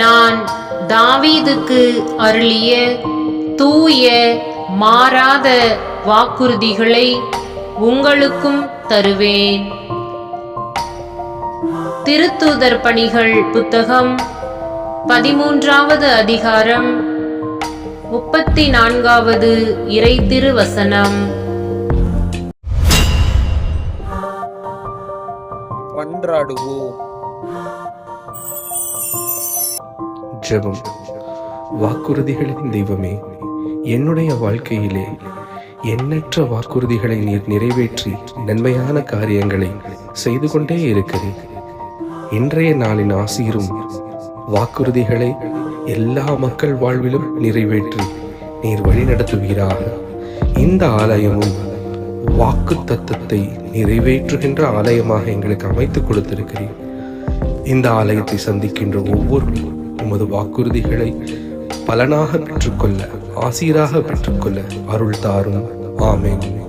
நான் தாவீதுக்கு அருளிய தூய மாறாத வாக்குறுதிகளை உங்களுக்கும் தருவேன். திருத்தூதர் பணிகள் புத்தகம் பதிமூன்றாவது அதிகாரம் முப்பத்தி நான்காவது இறை திருவசனம். மன்றாடுவோம் ஜெபம். வாக்குறுதிகளின் தெய்வமே என்னுடைய வாழ்க்கையிலே எண்ணற்ற வாக்குறுதிகளை நீர் நிறைவேற்றி நன்மையான காரியங்களை செய்து கொண்டே இருக்கிறேன். இன்றைய நாளின் ஆசீரும் வாக்குறுதிகளை எல்லா மக்கள் வாழ்விலும் நிறைவேற்றி நீர் வழிநடத்துவீராக. இந்த ஆலயமும் வாக்கு தத்துவத்தை நிறைவேற்றுகின்ற ஆலயமாக எங்களுக்கு அமைத்துக் கொடுத்திருக்கிறேன். இந்த ஆலயத்தை சந்திக்கின்ற ஒவ்வொருவரும் உமது வாக்குறுதிகளை பலனாக பெற்றுக்கொள்ள ஆசீராக பெற்றுக்கொள்ள அருள் தாரும். ஆமேன்.